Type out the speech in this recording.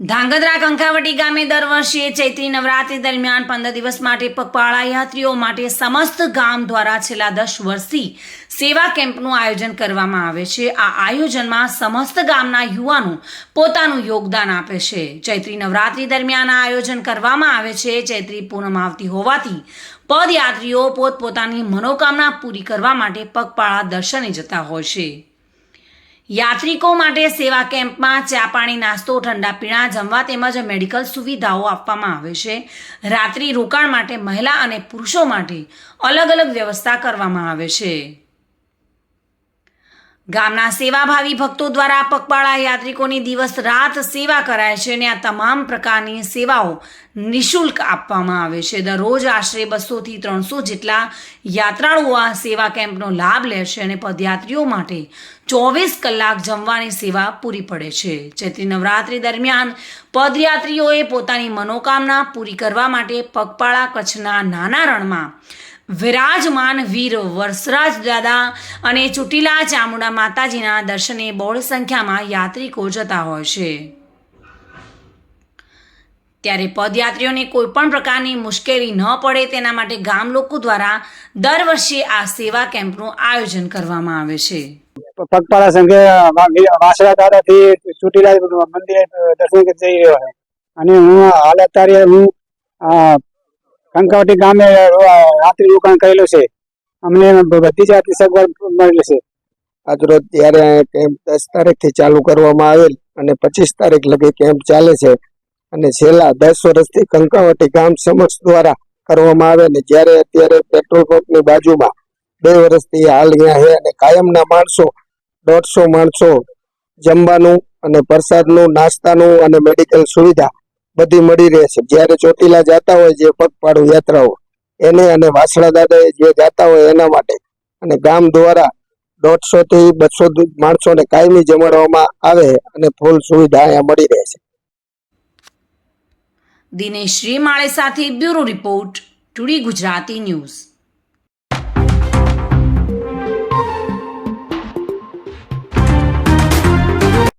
ધાંગધ્રા કંખાવટી ગામે દર વર્ષે ચૈત્રી નવરાત્રી દરમિયાન પંદર દિવસ માટે પગપાળા યાત્રીઓ માટે સમસ્ત ગામ દ્વારા છેલ્લા દસ વર્ષથી સેવા કેમ્પનું આયોજન કરવામાં આવે છે. આ આયોજનમાં સમસ્ત ગામના યુવાનો પોતાનું યોગદાન આપે છે. ચૈત્રી નવરાત્રી દરમિયાન આ આયોજન કરવામાં આવે છે. ચૈત્રી પૂનમ આવતી હોવાથી પદયાત્રીઓ પોતપોતાની મનોકામના પૂરી કરવા માટે પગપાળા દર્શને જતા હોય છે. યાત્રિકો માટે સેવા કેમ્પમાં ચા પાણી, નાસ્તો, ઠંડા પીણા, જમવા તેમજ મેડિકલ સુવિધાઓ આપવામાં આવે છે. રાત્રિ રોકાણ માટે મહિલા અને પુરુષો માટે અલગ અલગ વ્યવસ્થા કરવામાં આવે છે. ગામના સેવાભાવી ભક્તો દ્વારા પગપાળા યાત્રિકોની દિવસ રાત સેવા કરાય છે અને આ તમામ પ્રકારની સેવાઓ નિઃશુલ્ક આપવામાં આવે છે. દરરોજ આશરે બસોથી ત્રણસો જેટલા યાત્રાળુઓ આ સેવા કેમ્પનો લાભ લે છે અને પદયાત્રીઓ માટે ચોવીસ કલાક જમવાની સેવા પૂરી પડે છે. ચૈત્રી નવરાત્રી દરમિયાન પદયાત્રીઓએ પોતાની મનોકામના પૂરી કરવા માટે પગપાળા કચ્છના નાના રણમાં વિરાજમાન વીર વરસરાજ દાદા અને ચૂંટીલા ચામુંડા માતાજીના દર્શને બહોળ સંખ્યામાં યાત્રિકો જતા હોય છે. ત્યારે પદયાત્રીઓને કોઈ પણ પ્રકારની મુશ્કેલી ન પડે તેના માટે ગામ લોકો દ્વારા દર વર્ષે આ સેવા કેમ્પનું આયોજન કરવામાં આવે છે. પગપાળા સંઘે વાસણા દાદાથી ચૂંટીલા મંદિરે દર્શન કરી રહ્યો અને હું હાલ અત્યારે હું કંકાવટી ગામે રાત્રિ રોકાણ કરેલું છે. અમને બધી જાતની સગવડ મળેલી છે. આજરોજ ત્યારે કેમ્પ દસ તારીખથી ચાલુ કરવામાં આવેલ અને પચીસ તારીખ લગી કેમ્પ ચાલે છે. અને છેલ્લા દસ વર્ષથી કંકાવટી ગામ સમક્ષ દ્વારા કરવામાં આવે ને જ્યારે અત્યારે પેટ્રોલ પંપની બાજુમાં બે વર્ષથી હાલ અહીંયા છે અને કાયમના માણસો, દોઢસો માણસો જમવાનું અને પ્રસાદનું, નાસ્તાનું અને મેડિકલ સુવિધા બધી મળી રહેશે. જ્યારે ચોટીલા જતા હોય જે પગપાળુ યાત્રાઓ, એને અને વાસણા દાદા જે જતા હોય એના માટે અને ગામ દ્વારા દોઢસો થી બસો માણસોને કાયમી જમાડવામાં આવે અને ફૂલ સુવિધા અહીંયા મળી રહે છે દિનેશ શ્રીમાળે સાથે bureau report, today Gujarati news.